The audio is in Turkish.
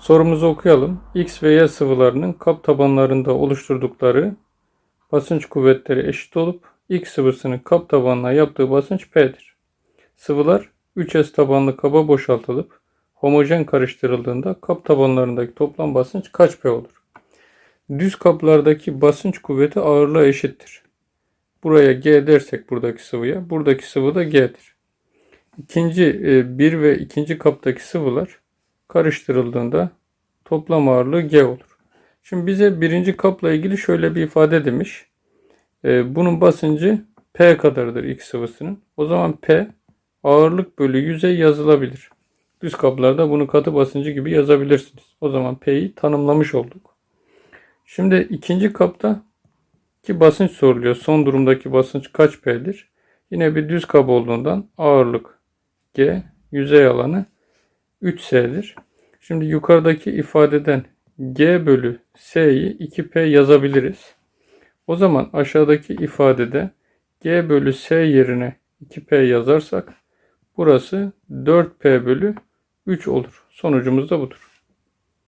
Sorumuzu okuyalım. X ve Y sıvılarının kap tabanlarında oluşturdukları basınç kuvvetleri eşit olup X sıvısının kap tabanına yaptığı basınç P'dir. Sıvılar 3S tabanlı kaba boşaltılıp homojen karıştırıldığında kap tabanlarındaki toplam basınç kaç P olur? Düz kaplardaki basınç kuvveti ağırlığa eşittir. Buraya G dersek buradaki sıvıya, buradaki sıvı da G'dir. İkinci e, bir ve ikinci kaptaki sıvılar karıştırıldığında toplam ağırlığı G olur. Şimdi bize birinci kapla ilgili şöyle bir ifade demiş. E, bunun basıncı P kadardır X sıvısının. O zaman P ağırlık bölü yüzey yazılabilir. Düz kaplarda bunu katı basıncı gibi yazabilirsiniz. O zaman P'yi tanımlamış olduk. Şimdi ikinci kapta ki basınç soruluyor. Son durumdaki basınç kaç P'dir? Yine bir düz kap olduğundan ağırlık G, yüzey alanı 3S'dir. Şimdi yukarıdaki ifadeden G bölü S'yi 2P yazabiliriz. O zaman aşağıdaki ifadede G bölü S yerine 2P yazarsak burası 4P bölü 3 olur. Sonucumuz da budur.